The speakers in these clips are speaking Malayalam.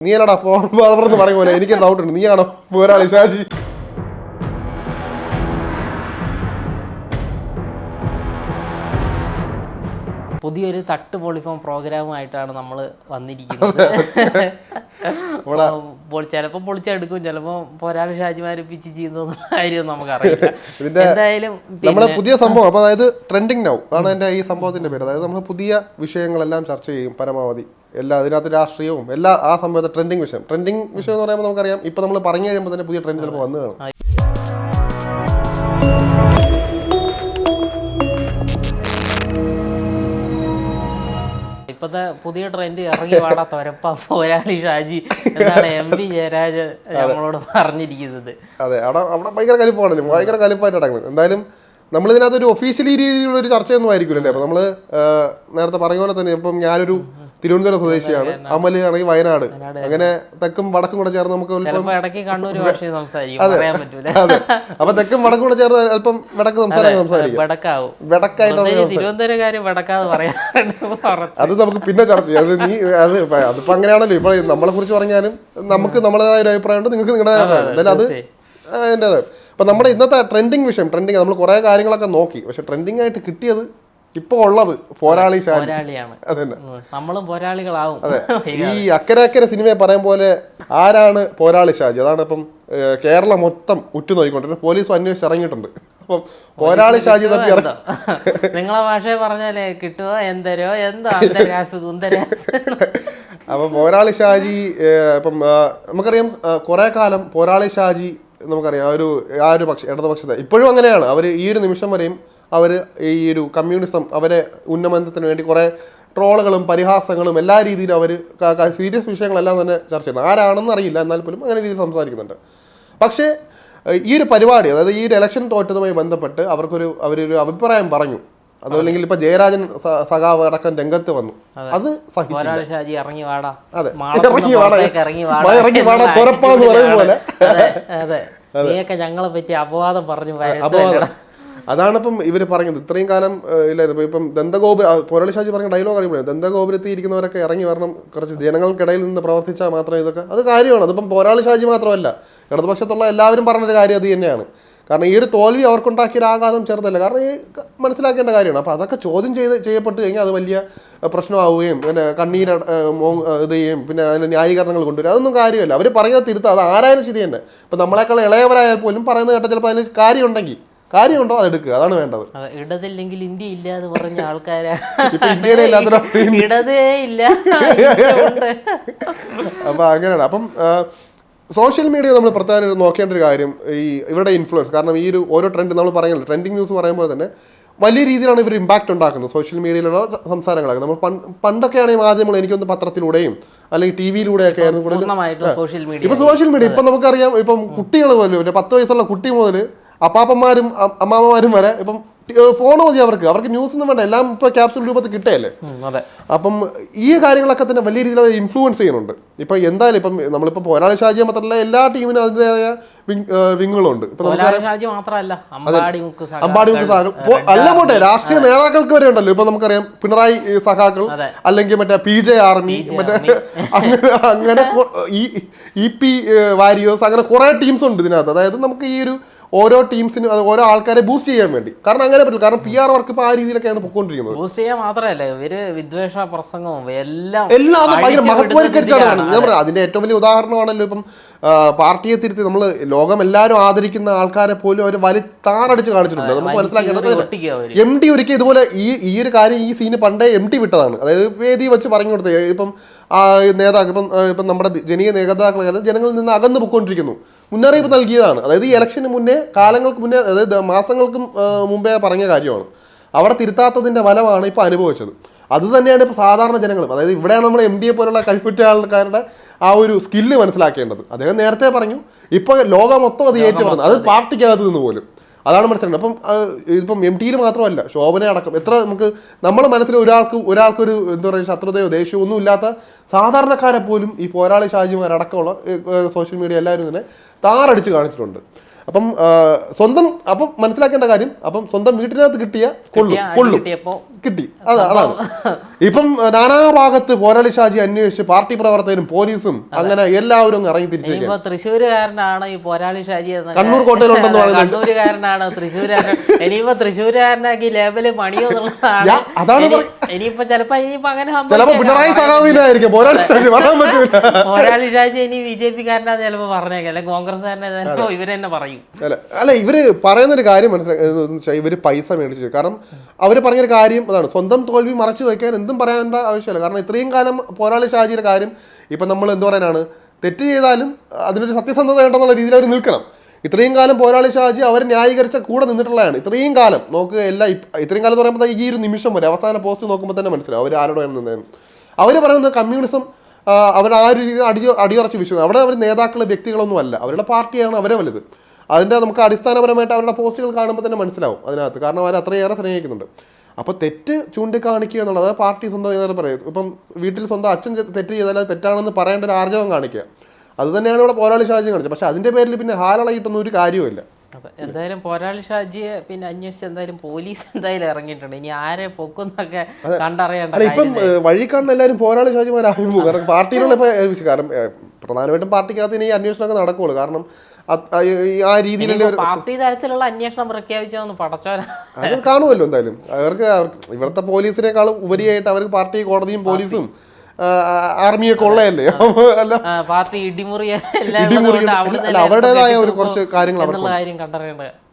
നീ ആണോടാ ഫോർമർ എന്ന് പറയും പോലെ എനിക്ക് ഡൗട്ട് ഉണ്ട്. നീയാണോ പോരാളി ഷാജി പുതിയൊരു തട്ട് പൊളിഫോം പ്രോഗ്രാമായിട്ടാണ് നമ്മൾ വന്നിരിക്കുന്നത്. ചിലപ്പോൾ പൊളിച്ചെടുക്കും ചിലപ്പോൾ പോരാളി ഷാജിമാര് പിച്ച് ചെയ്യുന്ന കാര്യം നമുക്കറിയില്ല. ഇതിന്റെ എന്തായാലും നമ്മളെ പുതിയ സംഭവം അപ്പൊ അതായത് ട്രെൻഡിങ് നൗ അതാണ് എന്റെ ഈ സംഭവത്തിന്റെ പേര്. അതായത് നമ്മൾ പുതിയ വിഷയങ്ങളെല്ലാം ചർച്ച ചെയ്യും പരമാവധി. എല്ലാ അതിനകത്ത് രാഷ്ട്രീയവും എല്ലാ ആ സംഭവത്തെ ട്രെൻഡിങ് വിഷയം. ട്രെൻഡിങ് വിഷയം എന്ന് പറയുമ്പോൾ നമുക്കറിയാം ഇപ്പൊ നമ്മൾ പറഞ്ഞു കഴിയുമ്പോൾ തന്നെ പുതിയ ട്രെൻഡ് ചിലപ്പോൾ വന്നു കാണും. ഇപ്പത്തെ പുതിയ ട്രെൻഡ് ഇറങ്ങി വാടാ തൊരപ്പ പോരാളി ഷാജി. എന്നാണ് എം വി ജയരാജ് നമ്മളോട് പറഞ്ഞിരിക്കുന്നത്. അതെ അവിടെ അവിടെ ഭയങ്കര കലിപ്പാണല്ലോ ഭയങ്കര കലിപ്പായിട്ട് നടക്കുന്നത്. എന്തായാലും നമ്മൾ ഇതിനകത്ത് ഒരു ഒഫീഷ്യലി രീതിയിലുള്ള ഒരു ചർച്ചയൊന്നും ആയിരിക്കില്ലല്ലേ അപ്പൊ നമ്മൾ നേരത്തെ പറഞ്ഞ പോലെ തന്നെ ഇപ്പം ഞാനൊരു തിരുവനന്തപുരം സ്വദേശിയാണ്. അമൽ ആണെങ്കിൽ വയനാട്. അങ്ങനെ തെക്കും വടക്കും കൂടെ ചേർന്ന് നമുക്ക് അതെ. അപ്പൊ തെക്കും വടക്കും കൂടെ ചേർന്ന് അല്പം വടക്ക് സംസാരം സംസാരിക്കാം അത് നമുക്ക് പിന്നെ ചർച്ച ചെയ്യാം. അത് നീ അത് അതിപ്പോ അങ്ങനെയാണല്ലോ. ഇപ്പൊ നമ്മളെ കുറിച്ച് പറഞ്ഞാലും നമുക്ക് നമ്മളേതായ ഒരു അഭിപ്രായമുണ്ട് നിങ്ങൾക്ക് നിങ്ങളുടെ അഭിപ്രായം അത് അതിന്റെത് അപ്പൊ നമ്മുടെ ഇന്നത്തെ ട്രെൻഡിങ് വിഷയം ട്രെൻഡിങ് നമ്മൾ കുറെ കാര്യങ്ങളൊക്കെ നോക്കി. പക്ഷെ ട്രെൻഡിങ് ആയിട്ട് കിട്ടിയത് ഇപ്പൊ ഉള്ളത് പോരാളി ഷാജി പോരാളിയാണ്. അത് നമ്മളും പോരാളികളാവും. ഈ അക്കരെ അക്കരെ സിനിമയെ പറയും പോലെ ആരാണ് പോരാളി ഷാജി അതാണ് ഇപ്പം കേരളം മൊത്തം ഉറ്റുനോക്കിക്കൊണ്ടിരുന്നത്. പോലീസും അന്വേഷിച്ച് ഇറങ്ങിയിട്ടുണ്ട്. അപ്പം പോരാളി ഷാജി തപ്പി. നിങ്ങളെ ഭാഷ പറഞ്ഞാലേ കിട്ടുമോ എന്തരോ? എന്തോ? അപ്പൊ പോരാളി ഷാജി ഇപ്പം നമുക്കറിയാം കുറേ കുറെ കാലം പോരാളി ഷാജി നമുക്കറിയാം ആ ഒരു ആ ഒരു പക്ഷ ഇടതുപക്ഷത്തെ. ഇപ്പോഴും അങ്ങനെയാണ്. അവർ ഈ ഒരു നിമിഷം വരെയും അവർ ഈ ഒരു കമ്മ്യൂണിസം അവരെ ഉന്നമനത്തിന് വേണ്ടി കുറേ ട്രോളുകളും പരിഹാസങ്ങളും എല്ലാ രീതിയിലും അവർ സീരിയസ് വിഷയങ്ങളെല്ലാം തന്നെ ചർച്ച ചെയ്യുന്നത് ആരാണെന്ന് അറിയില്ല എന്നാൽ പോലും അങ്ങനെ രീതിയിൽ സംസാരിക്കുന്നുണ്ട്. പക്ഷേ ഈ ഒരു പരിപാടി അതായത് ഈ ഒരു ഇലക്ഷൻ തോറ്റതുമായി ബന്ധപ്പെട്ട് അവർക്കൊരു അവരൊരു അഭിപ്രായം പറഞ്ഞു. അതല്ലെങ്കിൽ ഇപ്പൊ ജയരാജൻ സഖാവ് അടക്കം രംഗത്ത് വന്നു. അത്. സഹിച്ചു ഇറങ്ങി വാടാ. അതെ. ഇറങ്ങി വാടാ. ഇറങ്ങി വാടാ. പറയും പോലെ. നീയൊക്കെ ഞങ്ങളെ പറ്റി അപവാദം പറഞ്ഞു വരുത്തല്ലടാ. അതാണ് ഇപ്പം പറയുന്നത്. ഇത്രയും കാലം ഇല്ലായിരുന്നു. ഇപ്പൊ ദന്തഗോപുര പൊരളി ഷാജി പറഞ്ഞ ഡയലോഗ് അറിയുമ്പോഴേ ദന്തഗോപുരത്തിൽ ഇരിക്കുന്നവരൊക്കെ ഇറങ്ങി വരണം. കുറച്ച് ജനങ്ങൾക്കിടയിൽ നിന്ന് പ്രവർത്തിച്ചാൽ മാത്രമേ ഇതൊക്കെ അത് കാര്യമാണ്. അതിപ്പം പോരാളി ഷാജി മാത്രമല്ല. ഇടതുപക്ഷത്തുള്ള എല്ലാവരും പറഞ്ഞൊരു കാര്യം അത് തന്നെയാണ്. കാരണം ഈ ഒരു തോൽവി അവർക്കുണ്ടാക്കിയ ഒരു ആഘാതം ചെറുതല്ല. കാരണം ഈ മനസ്സിലാക്കേണ്ട കാര്യമാണ്. അപ്പോൾ അതൊക്കെ ചോദ്യം ചെയ്ത് ചെയ്യപ്പെട്ട് കഴിഞ്ഞാൽ അത് വലിയ പ്രശ്നമാവുകയും പിന്നെ കണ്ണീര് മോ ഇത് ചെയ്യും. പിന്നെ അതിന് ന്യായീകരണങ്ങൾ കൊണ്ടുവരും. അതൊന്നും കാര്യമല്ല. അവർ പറയുന്നത് തിരുത്താം. അത് ആരായാലും ശരി തന്നെ. ഇപ്പം നമ്മളെക്കാൾ ഇളയവരായാൽ പോലും പറയുന്നത് കേട്ടാൽ ചിലപ്പോൾ അതിന് കാര്യമുണ്ടെങ്കിൽ കാര്യമുണ്ടോ? അത് എടുക്കുക അതാണ് വേണ്ടത്. ഇടതില്ലെങ്കിൽ ഇന്ത്യ ഇല്ല എന്ന് പറഞ്ഞ ആൾക്കാരാ. ഇപ്പൊ ഇന്ത്യയിലെ ഇല്ലാത്തൊരു ഇടതേ ഇല്ല. അപ്പൊ അങ്ങനെയാണ്. അപ്പം സോഷ്യൽ മീഡിയ നമ്മൾ പ്രധാന നോക്കേണ്ട ഒരു കാര്യം ഈ ഇവരുടെ ഇൻഫ്ലുവൻസ് കാരണം ഈ ഒരു ഓരോ ട്രെൻഡ് നമ്മൾ പറയുന്നത് ട്രെൻഡിങ് ന്യൂസ് പറയുമ്പോൾ തന്നെ വലിയ രീതിയിലാണ് ഇവർ ഇമ്പാക്റ്റ് ഉണ്ടാക്കുന്നത് സോഷ്യൽ മീഡിയയിലുള്ള സംസാരങ്ങളൊക്കെ. നമ്മൾ പണ്ട് പണ്ടൊക്കെയാണെങ്കിൽ മാധ്യമങ്ങൾ എനിക്കൊന്ന് പത്രത്തിലൂടെയും അല്ലെങ്കിൽ ടി വിയിലൂടെയൊക്കെ ആയിരുന്നു കൂടുതൽ മീഡിയ ഇപ്പൊ സോഷ്യൽ മീഡിയ ഇപ്പൊ നമുക്കറിയാം ഇപ്പം കുട്ടികൾ പോലും പത്ത് വയസ്സുള്ള കുട്ടി മുതൽ അപ്പാപ്പന്മാരും അമ്മാമ്മമാരും വരെ ഇപ്പം ഫോൺ മതി അവർക്ക്. അവർക്ക് ന്യൂസ് ഒന്നും വേണ്ട. എല്ലാം ഇപ്പൊ ക്യാപ്സുൽ രൂപത്തിൽ കിട്ടുകയല്ലേ അപ്പം ഈ കാര്യങ്ങളൊക്കെ തന്നെ വലിയ രീതിയിൽ അവർ ഇൻഫ്ലുവൻസ് ചെയ്യുന്നുണ്ട്. ഇപ്പം എന്തായാലും ഇപ്പം നമ്മളിപ്പോൾ പോരാളി ഷാജിയെ മാത്രമല്ല എല്ലാ ടീമിനും അതിന്റെതായ വിങ്ങുകളുണ്ട്. അമ്പാടി മുക്ക് സഹാക്കൾ അല്ല പോട്ടെ രാഷ്ട്രീയ നേതാക്കൾക്ക് വരെ ഉണ്ടല്ലോ. ഇപ്പൊ നമുക്കറിയാം പിണറായി സഹാക്കൾ അല്ലെങ്കിൽ മറ്റേ പി ജെ ആർമി മറ്റേ അങ്ങനെ അങ്ങനെ ഇ പി വാരിയേഴ്സ് അങ്ങനെ കുറെ ടീംസ് ഉണ്ട് ഇതിനകത്ത്. അതായത് നമുക്ക് ഈ ഒരു ഓരോ ടീംസിനും അത് ഓരോ ആൾക്കാരെ ബൂസ്റ്റ് ചെയ്യാൻ വേണ്ടി. കാരണം അങ്ങനെ പറ്റില്ല. കാരണം പി ആർ വർക്ക് ഇപ്പൊ ആ രീതിയിലൊക്കെയാണ് പൊക്കോണ്ടിരിക്കുന്നത്. ബൂസ്റ്റ് ചെയ്യാൻ മാത്രമല്ല ഇവർ വിദ്വേഷ പ്രസംഗവും എല്ലാം എല്ലാം അത് ഭയങ്കര മഹത്വവൽക്കരിച്ചാണ് ഞാൻ പറയാം അതിന്റെ ഏറ്റവും വലിയ ഉദാഹരണമാണല്ലോ ഇപ്പം പാർട്ടിയെ തിരുത്തി നമ്മൾ ലോകം എല്ലാവരും ആദരിക്കുന്ന ആൾക്കാരെ പോലും അവർ വലി താറടിച്ച് കാണിച്ചിട്ടുണ്ട്. നമുക്ക് മനസ്സിലാക്കേണ്ടത് എം ഡി ഒരിക്കൽ ഇതുപോലെ ഈ ഈ ഒരു കാര്യം ഈ സീന് പണ്ടേ എം ടി വിട്ടതാണ്. അതായത് വേദി വെച്ച് പറഞ്ഞു കൊടുത്തത് ഇപ്പം നേതാക്കൾ ഇപ്പം ഇപ്പം നമ്മുടെ ജനീയ നേതാക്കൾ ജനങ്ങളിൽ നിന്ന് അകന്നു പൊയ്ക്കൊണ്ടിരിക്കുന്നു. മുന്നറിയിപ്പ് നൽകിയതാണ്. അതായത് ഈ ഇലക്ഷന് മുന്നേ കാലങ്ങൾക്ക് മുന്നേ അതായത് മാസങ്ങൾക്കും മുമ്പേ പറഞ്ഞ കാര്യമാണ്. അവിടെ തിരുത്താത്തതിന്റെ ഫലമാണ് ഇപ്പോൾ അനുഭവിച്ചത്. അത് തന്നെയാണ് ഇപ്പോൾ സാധാരണ ജനങ്ങളും. അതായത് ഇവിടെയാണ് നമ്മൾ എം ഡിയെ പോലുള്ള കഴിപ്പുറ്റ ആൾക്കാരുടെ ആ ഒരു സ്കില്ല് മനസ്സിലാക്കേണ്ടത്. അദ്ദേഹം നേരത്തെ പറഞ്ഞു ഇപ്പോൾ ലോകം മൊത്തം അത് ഏറ്റു പറഞ്ഞു അത് പാർട്ടിക്കകത്ത് നിന്ന് പോലും. അതാണ് മനസ്സിലാക്കുന്നത് അപ്പം ഇപ്പം എം ടിയിൽ മാത്രമല്ല ശോഭന അടക്കം എത്ര നമുക്ക് നമ്മുടെ മനസ്സിൽ ഒരാൾക്ക് ഒരാൾക്കൊരു എന്താ പറയുക ശത്രുതയോ ദേഷ്യമോ ഒന്നും ഇല്ലാത്ത സാധാരണക്കാരെ പോലും ഈ പോരാളി ഷാജിമാരടക്കമുള്ള സോഷ്യൽ മീഡിയ എല്ലാവരും തന്നെ താറടിച്ച് കാണിച്ചിട്ടുണ്ട്. അപ്പം സ്വന്തം അപ്പം മനസ്സിലാക്കേണ്ട കാര്യം അപ്പം സ്വന്തം വീട്ടിനകത്ത് കിട്ടിയ കൊള്ളും കൊള്ളും. കിട്ടി. അത് അതാണ്. ഇപ്പം നാനാഭാഗത്ത് പോരാളി ഷാജി അന്വേഷിച്ച് പാർട്ടി പ്രവർത്തകരും പോലീസും അങ്ങനെ എല്ലാവരും അങ്ങ് ഇറങ്ങി തിരിച്ചു തൃശ്ശൂരുകാരനാണ് ഈ പോരാളി ഷാജി കണ്ണൂർ കോട്ടയിലുണ്ടെന്ന് പറയുന്നത് കണ്ണൂരുകാരനാണ് തൃശ്ശൂരുകാരൻ. ഇനിയിപ്പോ തൃശ്ശൂരുകാരനാക്കി ലേബൽ എന്നുള്ളതാണ് ഞാ- അതാണ് ഇനി- ഇനിയിപ്പോ ചിലപ്പോ ഇനിയിപ്പോ അങ്ങനെ ചിലപ്പോ. പിണറായി സഹാബിനായിരിക്കും പോരാളി ഷാജി പറയാൻ പറ്റൂല. പോരാളി ഷാജി ഇനി ബി ജെ പി കാരനാന്ന് ചിലപ്പോ പറഞ്ഞേക്കാം. അല്ലെങ്കിൽ കോൺഗ്രസ്സുകാരനെ ചിലപ്പോ ഇവർ തന്നെ പറയും. അല്ല അല്ല ഇവർ പറയുന്ന ഒരു കാര്യം മനസ്സിലാക്കാ ഇവർ പൈസ മേടിച്ചു കാരണം അവർ പറഞ്ഞൊരു കാര്യം അതാണ്. സ്വന്തം തോൽവി മറച്ചു വയ്ക്കാൻ എന്തും പറയേണ്ട ആവശ്യമില്ല. കാരണം ഇത്രയും കാലം പോരാളി ഷാജിയുടെ കാര്യം ഇപ്പൊ നമ്മൾ എന്ത് പറയാനാണ്? തെറ്റ് ചെയ്താലും അതിനൊരു സത്യസന്ധത വേണ്ടെന്നുള്ള രീതിയിൽ അവർ നിൽക്കണം. ഇത്രയും കാലം പോരാളി ഷാജി അവർ ന്യായീകരിച്ച കൂടെ നിന്നിട്ടുള്ളതാണ്. ഇത്രയും കാലം നോക്കുക എല്ലാ ഇത്രയും കാലം എന്ന് പറയുമ്പോൾ ഈ ഒരു നിമിഷം വരെ അവസാന പോസ്റ്റ് നോക്കുമ്പോൾ തന്നെ മനസ്സിലാവും അവർ ആരോടാണ് നിന്നതെന്ന്. അവർ പറയുന്നത് കമ്മ്യൂണിസം അവർ ആ ഒരു രീതിയിൽ അടി അടിയുറച്ച് വിശ്വസിക്കും അവിടെ അവർ നേതാക്കൾ വ്യക്തികളൊന്നും അല്ല. അവരുടെ പാർട്ടിയാണ് അവരെ വലുത്. അതിന്റെ നമുക്ക് അടിസ്ഥാനപരമായിട്ട് അവരുടെ പോസ്റ്റുകൾ കാണുമ്പോൾ തന്നെ മനസ്സിലാവും അതിനകത്ത്. കാരണം അവർ അത്രയേറെ സ്നേഹിക്കുന്നുണ്ട്. അപ്പോൾ തെറ്റ് ചൂണ്ടിക്കാണിക്കുക എന്നുള്ളത് പാർട്ടി സ്വന്തം പറയും. ഇപ്പം വീട്ടിൽ സ്വന്തം അച്ഛൻ തെറ്റ് ചെയ്താൽ തെറ്റാണെന്ന് പറയേണ്ട ഒരു ആർജവം കാണിക്കുക. അത് തന്നെയാണ് ഇവിടെ പോരാളി ഷാജി കാണിച്ചത് പക്ഷെ അതിന്റെ പേരിൽ പിന്നെ ഹാലളയിട്ടൊന്നും ഒരു കാര്യമില്ല എന്തായാലും പോരാളി ഷാജിയെ പിന്നെ അന്വേഷിച്ച് എന്തായാലും പോലീസ് എന്തായാലും ഇറങ്ങിയിട്ടുണ്ട്. ഇനി ആരെ പൊക്കുന്നൊക്കെ കണ്ടറിയണ്ട ഇപ്പം വഴി കാണുന്ന എല്ലാവരും പോരാളി ഷാജിമാരായി പോകും കാരണം പാർട്ടിയിലുള്ള കാരണം പ്രധാനമായിട്ടും പാർട്ടിക്കകത്ത് ഇനി അന്വേഷണമൊക്കെ നടക്കുള്ളൂ. കാരണം ആ രീതിയിൽ പാർട്ടി തരത്തിലുള്ള അന്വേഷണം പ്രഖ്യാപിച്ചോന്ന് പടച്ചോരാ അത് കാണുമല്ലോ എന്തായാലും. അവർക്ക് അവർക്ക് ഇവിടുത്തെ പോലീസിനേക്കാളും ഉപരിയായിട്ട് അവർക്ക് പാർട്ടി കോടതിയും പോലീസും ആ, കൊള്ളയല്ലേ അല്ല പാർട്ടി ഇടിമുറി അല്ല, അവരുടേതായ ഒരു കുറച്ച് കാര്യങ്ങൾ അവർ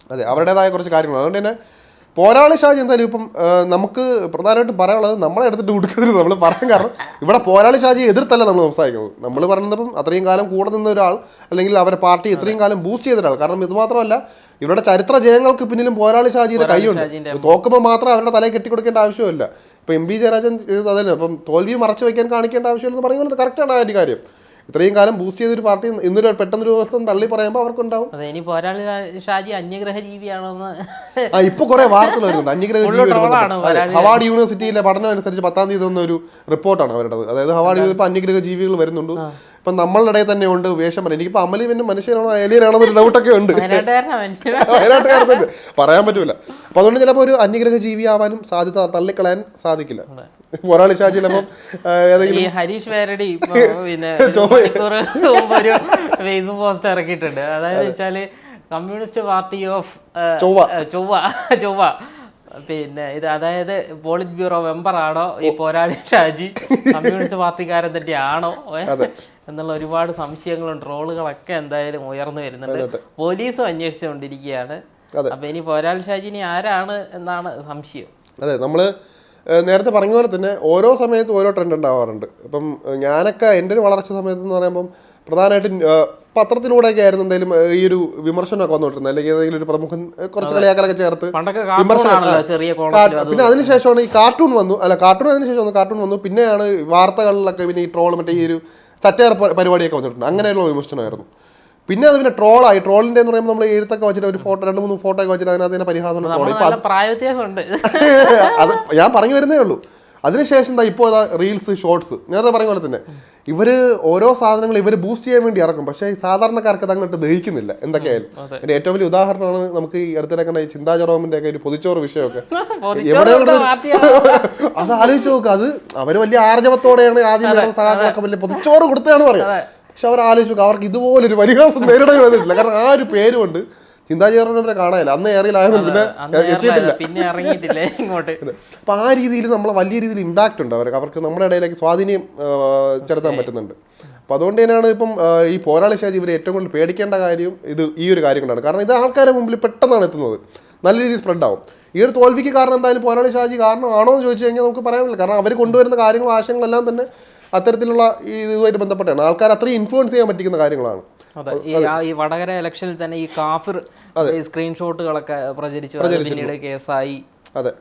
അതെ അവരുടേതായ കുറച്ച് കാര്യങ്ങൾ അതുകൊണ്ട് തന്നെ പോരാളി ഷാജി എന്തായാലും ഇപ്പം നമുക്ക് പ്രധാനമായിട്ടും പറയാനുള്ളത് നമ്മളെ എടുത്തിട്ട് കൊടുക്കരുത് നമ്മൾ പറയാൻ കാരണം ഇവിടെ പോരാളി ഷാജി എതിർത്തല്ല നമ്മൾ സംസാരിക്കുന്നത്. നമ്മൾ പറയുന്നപ്പം അത്രയും കാലം കൂടെ നിന്ന ഒരാൾ അല്ലെങ്കിൽ അവരെ പാർട്ടി ഇത്രയും കാലം ബൂസ്റ്റ് ചെയ്ത ഒരാൾ. കാരണം ഇത് മാത്രമല്ല ഇവരുടെ ചരിത്ര ജയങ്ങൾക്ക് പിന്നിലും പോരാളി ഷാജിയുടെ കൈയുണ്ട്. തോക്കുമ്പോൾ മാത്രം അവരുടെ തലയിൽ കെട്ടിക്കൊടുക്കേണ്ട ആവശ്യമില്ല. ഇപ്പം എം ബി ജയരാജൻ ചെയ്തത് അതന്നെ അപ്പം തോൽവി മറച്ചു വയ്ക്കാൻ കാണിക്കേണ്ട ആവശ്യമില്ലെന്ന് പറയുന്നത് കറക്റ്റാണ് അതിന്റെ കാര്യം. ഇത്രയും കാലം ബൂസ്റ്റ് ചെയ്തൊരു പാർട്ടി ഇന്നൊരു പെട്ടെന്നൊരു ദിവസം തള്ളി പറയുമ്പോൾ അവർക്കുണ്ടാവും. അതെ ഇനി പോരാളി ഷാജി അന്യഗ്രഹ ജീവിയാണോന്ന് ആ ഇപ്പൊ കുറെ വാർത്തകൾ വരുന്നുണ്ട് അന്യഗ്രഹ ബന്ധപ്പെട്ട്. ഹവാർഡ് യൂണിവേഴ്സിറ്റിയിലെ പഠനം അനുസരിച്ച് പത്താം തീയതി വന്ന ഒരു റിപ്പോർട്ടാണ് അവരുടെ അതായത് ഹവാർഡ് യൂണിവേഴ്സിറ്റി ഇപ്പൊ അന്യഗ്രഹ ജീവികൾ വരുന്നുണ്ട് ഇപ്പൊ നമ്മളുടെ ഇടയിൽ തന്നെ ഉണ്ട് വേഷം പറയാം എനിക്കിപ്പോ അമലി പിന്നെ മനുഷ്യനാണോ ഏലിയനാണോ എന്നൊരു ഡൗട്ടൊക്കെ ഉണ്ട്. വയനാട്ടുകാരനുണ്ട് പറയാൻ പറ്റൂല. അപ്പൊ അതുകൊണ്ട് ചിലപ്പോൾ ഒരു അന്യഗ്രഹ ജീവി ആവാനും സാധ്യത തള്ളിക്കളയാൻ സാധിക്കില്ല. പോരാളി ഷാജി ചിലപ്പം ഏതെങ്കിലും ഹരീഷ് വേരടി പിന്നെ ഒരു ഫേസ്ബുക്ക് പോസ്റ്റ് ഇറക്കിയിട്ടുണ്ട്. അതായത് വെച്ചാൽ കമ്മ്യൂണിസ്റ്റ് പാർട്ടി ഓഫ് ചൊവ്വ. ചൊവ്വ ചൊവ്വ. പിന്നെ ഇത് അതായത് പോളിറ്റ് ബ്യൂറോ മെമ്പർ ആണോ ഈ പോരാളി ഷാജി? കമ്മ്യൂണിസ്റ്റ് പാർട്ടിക്കാരൻ തന്നെയാണോ ആണോ? എന്നുള്ള ഒരുപാട് സംശയങ്ങളും ട്രോളുകളൊക്കെ എന്തായാലും ഉയർന്നു വരുന്നുണ്ട്. പോലീസും അന്വേഷിച്ചുകൊണ്ടിരിക്കുകയാണ്. അപ്പൊ ഇനി പോരാളി ഷാജിനി ആരാണ് എന്നാണ് സംശയം. അതെ നമ്മൾ നേരത്തെ പറഞ്ഞ പോലെ തന്നെ ഓരോ സമയത്തും ഓരോ ട്രെൻഡ് ഉണ്ടാവാറുണ്ട്. ഇപ്പം ഞാനൊക്കെ എന്റെ ഒരു വളർച്ച സമയത്ത് എന്ന് പറയുമ്പം പ്രധാനമായിട്ടും പത്രത്തിലൂടെയൊക്കെ ആയിരുന്നു എന്തെങ്കിലും ഈ ഒരു വിമർശനമൊക്കെ വന്നുകൊണ്ടിരുന്നത്. അല്ലെങ്കിൽ ഏതെങ്കിലും ഒരു പ്രമുഖൻ കുറച്ച് കളിയാക്കലൊക്കെ ചേർത്ത് വിമർശനം, പിന്നെ അതിനുശേഷമാണ് ഈ കാർട്ടൂൺ വന്നു. അല്ല കാർട്ടൂൺ അതിനുശേഷം വന്നു. കാർട്ടൂൺ വന്നു. പിന്നെയാണ് വാർത്തകളിലൊക്കെ പിന്നെ ഈ ട്രോൾ മറ്റേ ഈ ഒരു സറ്റയർ പരിപാടിയൊക്കെ വന്നിട്ടുണ്ട്. അങ്ങനെയുള്ള വിമർശനമായിരുന്നു. പിന്നെ അത് പിന്നെ ട്രോളായി. ട്രോളിന്റെ എന്ന് പറയുമ്പോൾ നമ്മൾ എഴുത്തൊക്കെ വെച്ചിട്ട് ഒരു ഫോട്ടോ രണ്ട് മൂന്ന് ഫോട്ടോ ഒക്കെ വെച്ചിട്ട് അതിനകത്ത് തന്നെ പരിഹാസമുള്ള ട്രോൾ അത് ഞാൻ പറഞ്ഞു വരുന്നേ ഉള്ളൂ. അതിനുശേഷം എന്താ ഇപ്പോൾ റീൽസ് ഷോർട്സ് നേരത്തെ പറഞ്ഞ പോലെ തന്നെ. ഇവർ ഓരോ സാധനങ്ങൾ ഇവർ ബൂസ്റ്റ് ചെയ്യാൻ വേണ്ടി ഇറക്കും. പക്ഷേ സാധാരണക്കാർക്ക് അത് അങ്ങോട്ട് ദഹിക്കുന്നില്ല എന്തൊക്കെയായാലും. എന്റെ ഏറ്റവും വലിയ ഉദാഹരണമാണ് നമുക്ക് ഈ അടുത്തിടെ കണ്ട ഈ ചിന്താ ഒക്കെ ഒരു പൊതിച്ചോറ് വിഷയമൊക്കെ. എവിടെയുള്ള അത് ആലോചിച്ച് നോക്കുക അത് അവർ വലിയ ആർജവത്തോടെയാണ് ആദ്യം സാധനങ്ങളൊക്കെ വലിയ പൊതിച്ചോറ് കൊടുത്തതാണ് പറയാം. പക്ഷെ അവർ ആലോചിച്ചു അവർക്ക് ഇതുപോലൊരു പരിഹാസം നേരിടേണ്ടി വന്നിട്ടില്ല. കാരണം ആ ഒരു പേര് കൊണ്ട് ചിന്താ ജെറോമിനെ കാണാനില്ല. അന്ന് ഏറിയിലായിരുന്നു പിന്നെ എത്തിയിട്ടില്ല. പിന്നെ ഇറങ്ങിയിട്ടില്ലേ ഇങ്ങോട്ട്. അപ്പൊ ആ രീതിയിൽ നമ്മൾ വലിയ രീതിയിൽ ഇമ്പാക്റ്റ് ഉണ്ട് അവർക്ക്. അവർക്ക് നമ്മുടെ ഇടയിലേക്ക് സ്വാധീനം ചെലുത്താൻ പറ്റുന്നുണ്ട്. അപ്പൊ അതുകൊണ്ട് തന്നെയാണ് ഇപ്പം ഈ പോരാളി ഷാജി ഇവരെ ഏറ്റവും കൂടുതൽ പേടിക്കേണ്ട കാര്യം ഇത് ഈ ഒരു കാര്യം കൊണ്ടാണ് കാരണം ഇത് ആൾക്കാരുടെ മുമ്പിൽ പെട്ടെന്നാണ് എത്തുന്നത്. നല്ല രീതിയിൽ സ്പ്രെഡ് ആവും. ഈ ഒരു തോൽവിക്ക് കാരണം എന്തായാലും പോരാളി ഷാജി കാരണമാണോ എന്ന് ചോദിച്ചു കഴിഞ്ഞാൽ നമുക്ക് പറയാൻ പറ്റില്ല. കാരണം അവർ കൊണ്ടുവരുന്ന കാര്യങ്ങളും ആശയങ്ങളെല്ലാം തന്നെ അത്തരത്തിലുള്ള ഈ ഇതുമായിട്ട് ബന്ധപ്പെട്ടാണ്. ആൾക്കാർ അത്രയും ഇൻഫ്ലുവൻസ് ചെയ്യാൻ പറ്റിക്കുന്ന കാര്യങ്ങളാണ്. ഈ വടകര ഇലക്ഷനിൽ തന്നെ ഈ കാഫിർ സ്ക്രീൻഷോട്ടുകളൊക്കെ പ്രചരിച്ചു. പിന്നീട് കേസായി. അതെ.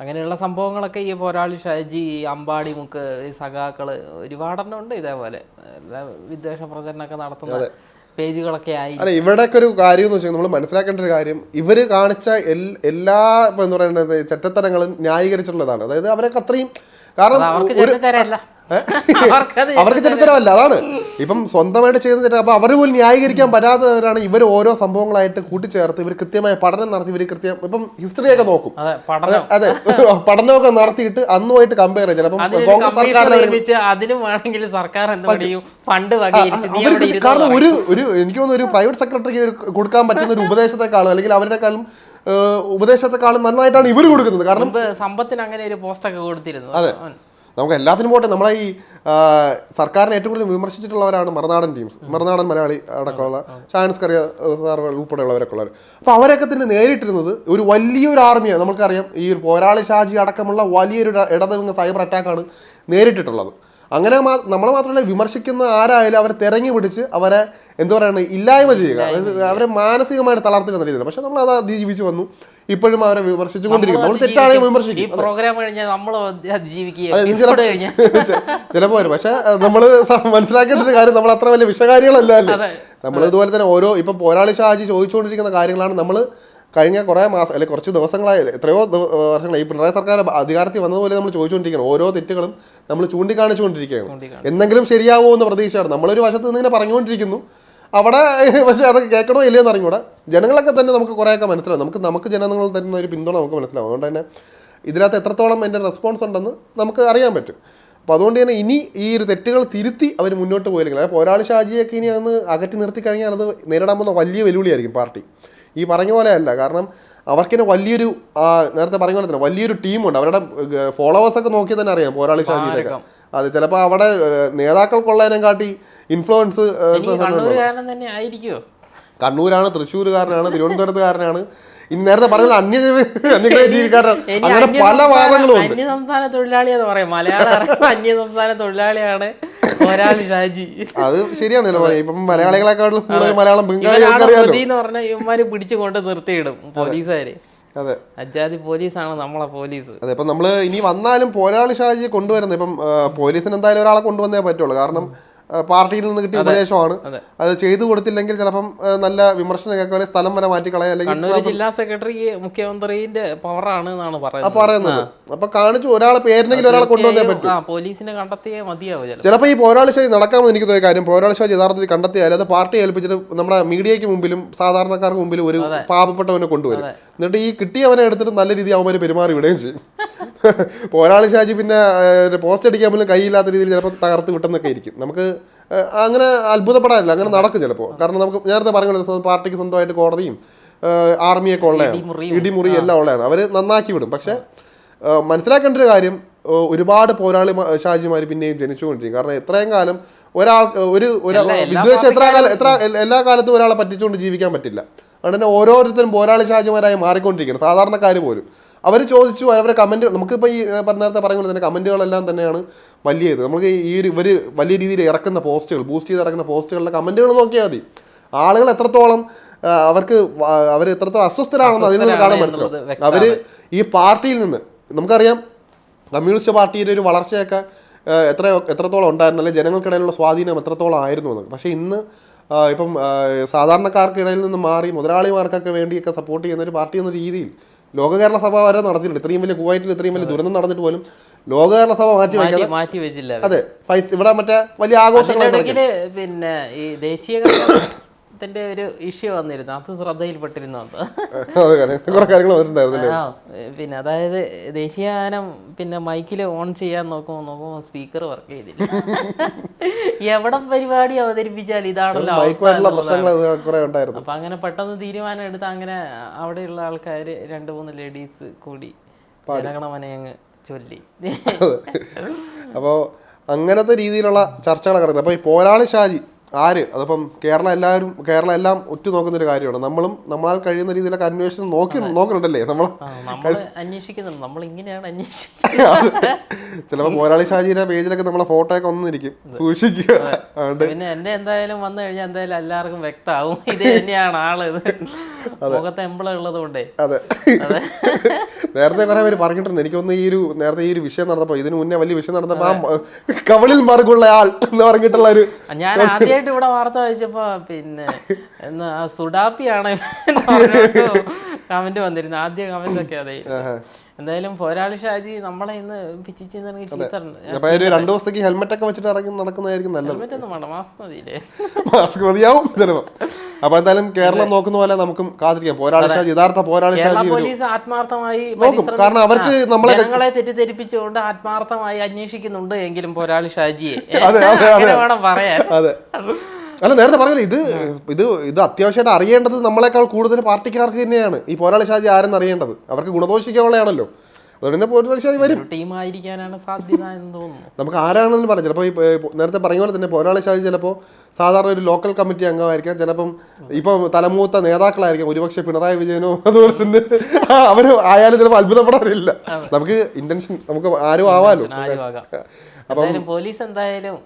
അങ്ങനെയുള്ള സംഭവങ്ങളൊക്കെ ഈ പോരാളി ഷാജി അമ്പാടി മുക്ക് ഈ സഖാക്കൾ ഒരുപാടെണ്ണം ഉണ്ട് ഇതേപോലെ. വിദ്വേഷ പ്രചരണമൊക്കെ നടത്തുന്ന പേജുകളൊക്കെ ആയി. അല്ല ഇവിടെയൊക്കെ ഒരു കാര്യം എന്ന് വെച്ചാൽ നമ്മൾ മനസ്സിലാക്കേണ്ട ഒരു കാര്യം ഇവർ കാണിച്ച എല്ലാ ഇപ്പൊ എന്താ പറയുന്നത് ചെറ്റത്തരങ്ങളും ന്യായീകരിച്ചിട്ടുള്ളതാണ്. അതായത് അവരൊക്കെ അത്രയും കാരണം അവർക്ക് ചരിത്രമല്ല അതാണ്. ഇപ്പം സ്വന്തമായിട്ട് ചെയ്യുന്ന ചരിത്രം അപ്പൊ അവർ പോലും ന്യായീകരിക്കാൻ പറ്റാത്തവരാണ് ഇവർ ഓരോ സംഭവങ്ങളായിട്ട് കൂട്ടിച്ചേർത്ത് ഇവർ കൃത്യമായ പഠനം നടത്തി ഇവർ കൃത്യം ഇപ്പം ഹിസ്റ്ററിയൊക്കെ നോക്കും. അതെ പഠനം. അതെ പഠനമൊക്കെ നടത്തിയിട്ട് അന്നുമായിട്ട് കമ്പയർ ചെയ്യാം ചിലപ്പം കോൺഗ്രസ് സർക്കാരിനെ നിയമിച്ച് അതിനും വേണമെങ്കിൽ സർക്കാർ അവർക്ക് കാരണം ഒരു ഒരു എനിക്ക് തോന്നുന്നു ഒരു പ്രൈവറ്റ് സെക്രട്ടറിക്ക് കൊടുക്കാൻ പറ്റുന്ന ഒരു ഉപദേശത്തെക്കാളും അല്ലെങ്കിൽ അവരുടെക്കാളും ഉപദേശത്തെക്കാളും നന്നായിട്ടാണ് ഇവർ കൊടുക്കുന്നത്. കാരണം സമ്പത്തിന് അങ്ങനെ ഒരു പോസ്റ്റ് ഒക്കെ കൊടുത്തിരുന്നു. അവൻ. നമുക്ക് എല്ലാത്തിനും പോട്ടെ. നമ്മളെ ഈ സർക്കാരിനെ ഏറ്റവും കൂടുതൽ വിമർശിച്ചിട്ടുള്ളവരാണ് മറുനാടൻ ടീംസ്. മറുനാടൻ മലയാളി അടക്കമുള്ള ചാൻസ് കറിയ സാർ ഉൾപ്പെടെയുള്ളവരൊക്കെ ഉള്ളവർ അപ്പോൾ അവരൊക്കെ തന്നെ നേരിട്ടിരുന്നത് ഒരു വലിയൊരു ആർമിയാണ്. നമുക്കറിയാം ഈ ഒരു പോരാളി ഷാജി അടക്കമുള്ള വലിയൊരു ഇട- ഇടതുവിങ് സൈബർ അറ്റാക്കാണ് നേരിട്ടിട്ടുള്ളത്. അങ്ങനെ മാ നമ്മളെ മാത്രമല്ല വിമർശിക്കുന്ന ആരായാലും അവരെ തിരങ്ങി പിടിച്ച് അവരെ എന്താ പറയുക ഇല്ലായ്മ ചെയ്യുക. അതായത് അവരെ മാനസികമായിട്ട് തളർത്തുക എന്ന രീതിയിൽ പക്ഷെ നമ്മൾ അത് അതിജീവിച്ച് വന്നു. ഇപ്പോഴും അവരെ വിമർശിച്ചുകൊണ്ടിരിക്കുന്നു. നമ്മൾ തെറ്റാണെങ്കിൽ വിമർശിക്കും. പ്രോഗ്രാം കഴിഞ്ഞാൽ നമ്മൾ അതിജീവിക്കുക അതെ, ഇത് episode കഴിഞ്ഞാൽ. ചിലപ്പോ വരും. പക്ഷെ നമ്മൾ മനസ്സിലാക്കേണ്ട ഒരു കാര്യം നമ്മൾ അത്ര വലിയ വിഷകാരികളല്ലല്ലോ. നമ്മൾ ഇതുപോലെ തന്നെ ഓരോ ഇപ്പൊ പോരാളി ഷാജി ചോദിച്ചുകൊണ്ടിരിക്കുന്ന കാര്യങ്ങളാണ് നമ്മൾ കഴിഞ്ഞ കുറേ മാസം അല്ലെങ്കിൽ കുറച്ച് ദിവസങ്ങളായി എത്രയോ വർഷങ്ങളായി ഈ പിണറായി സർക്കാർ അധികാരത്തിൽ വന്നതുപോലെ നമ്മൾ ചോദിച്ചുകൊണ്ടിരിക്കുകയാണ് ഓരോ തെറ്റുകളും നമ്മൾ ചൂണ്ടിക്കാണിച്ചുകൊണ്ടിരിക്കുകയാണ്. ചൂണ്ടിക്കാണിച്ചു. എന്തെങ്കിലും ശരിയാവുമോ എന്ന് പ്രതീക്ഷയാണ്. നമ്മളൊരു വശത്ത് നിന്ന് ഇങ്ങനെ പറഞ്ഞുകൊണ്ടിരിക്കുന്നു. അവിടെ പക്ഷേ അതൊക്കെ കേൾക്കണോ ഇല്ലയോ എന്ന് അറിഞ്ഞൂടെ ജനങ്ങളൊക്കെ തന്നെ നമുക്ക് കുറേയൊക്കെ മനസ്സിലാവും. നമുക്ക് നമുക്ക് ജനങ്ങൾ തരുന്ന ഒരു പിന്തുണ നമുക്ക് മനസ്സിലാവും. അതുകൊണ്ട് തന്നെ ഇതിനകത്ത് എത്രത്തോളം എന്റെ റെസ്പോൺസ് ഉണ്ടെന്ന് നമുക്ക് അറിയാൻ പറ്റും. അപ്പോൾ അതുകൊണ്ട് തന്നെ ഇനി ഈ ഒരു തെറ്റുകൾ തിരുത്തി അവർ മുന്നോട്ട് പോയില്ലെങ്കിൽ അതായത് പോരാളി ഷാജിയൊക്കെ ഇനി അന്ന് അകറ്റി നിർത്തി കഴിഞ്ഞാൽ അത് നേരിടാൻ പോകുന്ന വലിയ വെല്ലുവിളിയായിരിക്കും പാർട്ടി. ഈ പറഞ്ഞ പോലെ അല്ല. കാരണം അവർക്കിനെ വലിയൊരു നേരത്തെ പറഞ്ഞ പോലെ തന്നെ വലിയൊരു ടീമുണ്ട്. അവരുടെ ഫോളോവേഴ്സൊക്കെ നോക്കി തന്നെ അറിയാം പോരാളി ഷാജിയിലൊക്കെ അത് ചിലപ്പോൾ അവിടെ നേതാക്കൾ നേതാക്കൾക്കുള്ളതിനെ കാട്ടി ഇൻഫ്ലുവൻസ് കണ്ണൂരാണ് തൃശ്ശൂരുകാരനാണ് തിരുവനന്തപുരത്തുകാരനാണ്. ഇനി നേരത്തെ പറഞ്ഞത് അന്യ അന്യഗ്രഹ ജീവിക്കാരനാണ്. അങ്ങനെ പല വാദങ്ങളും ഉണ്ട് അന്യ സംസ്ഥാന തൊഴിലാളി എന്ന് പറയാം. മലയാളം അന്യ സംസ്ഥാന തൊഴിലാളിയാണ് ഷാജി. അത് ശരിയാണ് ഇപ്പം മലയാളികളെക്കാളും കൂടുതൽ മലയാളം ബംഗാളി പറഞ്ഞാൽ ഇവന്മാര് പിടിച്ചു കൊണ്ട് നിർത്തിയിടും പോലീസുകാര്. അജാതി പോലീസാണ് നമ്മളെ പോലീസ്. അതെ ഇപ്പം നമ്മൾ ഇനി വന്നാലും പോരാളി ഷാജിയെ കൊണ്ടുവരുന്നത്. ഇപ്പം പോലീസിന് എന്തായാലും ഒരാളെ കൊണ്ടുവന്നേ പറ്റുള്ളൂ. കാരണം പാർട്ടിയിൽ നിന്ന് കിട്ടിയ ഉപദേശമാണ്. അതെ. ചെയ്തു കൊടുത്തില്ലെങ്കിൽ ചിലപ്പം നല്ല വിമർശനം കേൾക്കാൻ സ്ഥലം വരെ മാറ്റിക്കളയാം അല്ലെങ്കിൽ ജില്ലാ സെക്രട്ടറി മുഖ്യമന്ത്രിന്റെ പവറാണ് എന്നാണ് പറയുന്നത്. പറയുന്നത്. അപ്പൊ കാണിച്ചു ഒരാളെ പേരിനെങ്കിലും ഒരാളെ കൊണ്ടുവന്നേ പറ്റും. പോലീസിനെ കണ്ടെത്തിയേ മതിയാവും ചിലപ്പോൾ ചിലപ്പോൾ ഈ പോരാളി ശാജി നടക്കാമെന്ന് എനിക്ക് തോന്നിയ കാര്യം. പോരാളി ശാജി യഥാർത്ഥത്തിൽ കണ്ടെത്തിയാൽ അത് പാർട്ടി ഏൽപ്പിച്ചിട്ട് നമ്മുടെ മീഡിയയ്ക്ക് മുമ്പിലും സാധാരണക്കാർക്ക് മുമ്പിലും ഒരു പാവപ്പെട്ടവനെ കൊണ്ടുവരും. എന്നിട്ട് ഈ കിട്ടിയവനെ എടുത്തിട്ട് നല്ല രീതിയിൽ അവന്മാർ പെരുമാറി വിടുകയും ചെയ്യും. പോരാളി ഷാജി പിന്നെ പോസ്റ്റ് അടിക്കാൻ പോലും കൈയില്ലാത്ത രീതിയിൽ ചിലപ്പോൾ തകർത്ത് വിട്ടെന്നൊക്കെ ഇരിക്കും. നമുക്ക് അങ്ങനെ അത്ഭുതപ്പെടാനില്ല അങ്ങനെ നടക്കും ചിലപ്പോൾ കാരണം നമുക്ക് നേരത്തെ പറഞ്ഞ പാർട്ടിക്ക് സ്വന്തമായിട്ട് കോടതിയും ആർമിയൊക്കെ ഉള്ളതാണ്. ഇടിമുറി എല്ലാം ഉള്ളതാണ്. അവർ നന്നാക്കി വിടും. പക്ഷേ മനസ്സിലാക്കേണ്ട ഒരു കാര്യം ഒരുപാട് പോരാളി ഷാജിമാർ പിന്നെയും ജനിച്ചുകൊണ്ടിരിക്കും. കാരണം എത്രയും കാലം ഒരാൾ ഒരു വിദ്വേഷം എത്ര കാലം എത്ര എല്ലാ കാലത്തും ഒരാളെ പറ്റിച്ചുകൊണ്ട് ജീവിക്കാൻ പറ്റില്ല. അതുകൊണ്ട് തന്നെ ഓരോരുത്തരും പോരാളി ഷാജിമാരായി മാറിക്കൊണ്ടിരിക്കണം സാധാരണക്കാർ പോലും. അവർ ചോദിച്ചു അവരുടെ കമന്റ് നമുക്കിപ്പോൾ ഈ പറഞ്ഞ നേരത്തെ പറഞ്ഞ പോലെ തന്നെ കമന്റുകളെല്ലാം തന്നെയാണ് വലിയ ഇത് നമുക്ക് ഈ ഒരു ഇവർ വലിയ രീതിയിൽ ഇറക്കുന്ന പോസ്റ്റുകൾ ബൂസ്റ്റ് ചെയ്ത് ഇറക്കുന്ന പോസ്റ്റുകളുടെ കമന്റുകൾ നോക്കിയാൽ മതി. ആളുകൾ എത്രത്തോളം അവർക്ക് അവർ എത്രത്തോളം അസ്വസ്ഥരാണെന്ന് അതിൽ നിന്ന് കാണാൻ മനസ്സിലാവും. അവർ അവർ ഈ പാർട്ടിയിൽ നിന്ന് നമുക്കറിയാം കമ്മ്യൂണിസ്റ്റ് പാർട്ടിയുടെ ഒരു വളർച്ചയൊക്കെ എത്ര എത്രത്തോളം ഉണ്ടായിരുന്നു അല്ലെങ്കിൽ ജനങ്ങൾക്കിടയിലുള്ള സ്വാധീനം എത്രത്തോളം ആയിരുന്നു എന്ന്. പക്ഷേ ഇന്ന് ഇപ്പം സാധാരണക്കാർക്കിടയിൽ നിന്ന് മാറി മുതലാളിമാർക്കൊക്കെ വേണ്ടിയൊക്കെ സപ്പോർട്ട് ചെയ്യുന്ന ഒരു പാർട്ടി എന്ന രീതിയിൽ ലോക കേരള സഭ വരെ നടത്തിയിട്ടുണ്ട്. ഇത്രയും വലിയ കുവൈറ്റിൽ ഇത്രയും വലിയ ദുരന്തം നടന്നിട്ട് പോലും ലോക കേരള സഭ മാറ്റി മാറ്റി മാറ്റി വെച്ചില്ല. അതെ ഇവിടെ മറ്റേ വലിയ ആഘോഷങ്ങളാണ് പിന്നെ ഈ ദേശീയ ത്തിന്റെ ഒരു ഇഷ്യൂ വന്നിരുന്നു. അത് ശ്രദ്ധയിൽപ്പെട്ടിരുന്നു പിന്നെ അതായത് ദേശീയ ഗാനം പിന്നെ മൈക്കിൽ ഓൺ ചെയ്യാൻ നോക്കുമ്പോൾ നോക്കുമ്പോൾ സ്പീക്കർ വർക്ക് ചെയ്തില്ല. എവിടെ പരിപാടി അവതരിപ്പിച്ചാൽ ഇതാണല്ലോ അപ്പൊ അങ്ങനെ പെട്ടെന്ന് തീരുമാനം എടുത്ത് അങ്ങനെ അവിടെയുള്ള ആൾക്കാർ രണ്ട് മൂന്ന് ലേഡീസ് കൂടി ജനഗണമനയങ്ങ് ചൊല്ലി. അപ്പോൾ അങ്ങനത്തെ രീതിയിലുള്ള ചർച്ചകളൊക്കെ നടക്കുന്നത് അപ്പോൾ ഈ പോരാളി ഷാജി ആര്? അതിപ്പം കേരള എല്ലാവരും കേരള എല്ലാം ഒറ്റ നോക്കുന്ന ഒരു കാര്യമാണ്. നമ്മളും നമ്മളാൽ കഴിയുന്ന രീതിയിലൊക്കെ അന്വേഷണം നോക്കി നോക്കുന്നുണ്ടല്ലേ നമ്മൾ അന്വേഷിക്കുന്നുണ്ട് നമ്മൾ ഇങ്ങനെയാണ് അന്വേഷിക്കുന്നത് ചിലപ്പോൾ പോരാളി ഷാജിയുടെ പേജിലൊക്കെ നമ്മളെ ഫോട്ടോ ഒക്കെ ഒന്നിരിക്കും സൂക്ഷിക്കുക. പിന്നെ എന്റെ എന്തായാലും വന്നു കഴിഞ്ഞാൽ എന്തായാലും എല്ലാവർക്കും വ്യക്തമാവും. ഇത് തന്നെയാണ് ആൾ. മുഖത്ത് കൊണ്ടേ. അതെ. നേരത്തെ കുറെ പേര് പറഞ്ഞിട്ടുണ്ട്. എനിക്കൊന്ന് ഈ ഒരു നേരത്തെ ഈ ഒരു വിഷയം നടന്നപ്പോ ഇതിന് മുന്നേ വലിയ വിഷയം നടന്നപ്പോ കവളിൽ മറുകുള്ള ആൾ എന്ന് പറഞ്ഞിട്ടുള്ള ഒരു ഞാൻ ആദ്യമായിട്ട് ഇവിടെ വാർത്ത വായിച്ചപ്പോ പിന്നെ എന്നാ സുഡാപ്പിയാണ് കമന്റ് വന്നിരുന്നു. ആദ്യ കമന്റ് ഒക്കെ അതെ. എന്തായാലും പോരാളി ഷാജി നമ്മളെ ഇന്ന് ചീത്ത രണ്ടു ദിവസത്തേക്ക് ഹെൽമെറ്റ് ഒക്കെ വെച്ചിട്ട് ഇറങ്ങി നടക്കുന്നതായിരിക്കും നല്ലത്. ഹെൽമെറ്റ് ഒന്നും വേണ്ട മാസ്ക് മതിയില്ലേ? മാസ്ക് മതിയാവും ചിലപ്പോ. അപ്പൊ എന്തായാലും കേരളം നോക്കുന്ന പോലെ നമുക്കും കാത്തിരിക്കാം. പോരാളി ഷാജി യഥാർത്ഥ പോരാളി ഷാജി പോലീസ് ആത്മാർത്ഥമായി നോക്കും. കാരണം അവർക്ക് നമ്മളെ- ഞങ്ങളെ തെറ്റിദ്ധരിപ്പിച്ചുകൊണ്ട് ആത്മാർത്ഥമായി അന്വേഷിക്കുന്നുണ്ട് എങ്കിലും പോരാളി ഷാജിയെ. അതെ, അതെ, അങ്ങനെ വേണം പറയാൻ? അതെ. അല്ല നേരത്തെ പറഞ്ഞില്ല ഇത് ഇത് ഇത് അത്യാവശ്യമായിട്ട് അറിയേണ്ടത് നമ്മളെക്കാൾ കൂടുതൽ പാർട്ടിക്കാർക്ക് തന്നെയാണ്. ഈ പോരാളി ഷാജി ആരെന്ന് അറിയേണ്ടത്? അവർക്ക് ഗുണദോഷിക്കാനുള്ളതാണല്ലോ അതുകൊണ്ട് പോരാളി ഷാജി വരും. ഒരു ടീമായിരിക്കാനാണ് സാധ്യത എന്ന് തോന്നുന്നു. നമുക്ക് ആരാണെന്ന് പറയാം. ചിലപ്പോൾ ഈ നേരത്തെ പറഞ്ഞ പോലെ തന്നെ പോരാളി ഷാജി ചിലപ്പോൾ സാധാരണ ഒരു ലോക്കൽ കമ്മിറ്റി അംഗമായിരിക്കാം. ചിലപ്പം ഇപ്പം തലമൂത്ത നേതാക്കളായിരിക്കാം. ഒരുപക്ഷെ പിണറായി വിജയനോ അതുപോലെ തന്നെ അവർ അവർ ആയാലും ചിലപ്പോൾ അത്ഭുതപ്പെടാനില്ല നമുക്ക് ഇന്റൻഷൻ നമുക്ക് ആരും ആവാലോ. അപ്പം പോലീസ് എന്തായാലും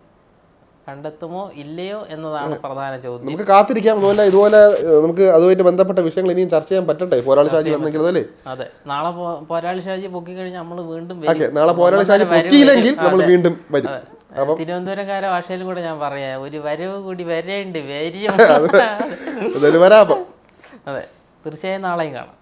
കണ്ടെത്തുമോ ഇല്ലയോ എന്നതാണ് പ്രധാന ചോദ്യം. നമുക്ക് കാത്തിരിക്കാം. അതുപോലെ ഇതുപോലെ നമുക്ക് അതുമായിട്ട് ബന്ധപ്പെട്ട വിഷയങ്ങൾ ഇനിയും ചർച്ച ചെയ്യാൻ പറ്റട്ടെ? പോരാളി ഷാജി വന്നെങ്കിൽ അല്ലേ? അതെ. നാളെ പോരാളി ഷാജി പൊക്കി കഴിഞ്ഞാൽ നമ്മൾ വീണ്ടും നാളെ പോരാളി ഷാജി. പൊക്കിയില്ലെങ്കിൽ നമ്മൾ വീണ്ടും വരും. തിരുവനന്തപുരംകാരെ ഭാഷയിലും കൂടെ ഞാൻ പറയാ. ഒരു വരവ് കൂടി വരേണ്ടി വരാം. അതെ. തീർച്ചയായും നാളെയും കാണാം.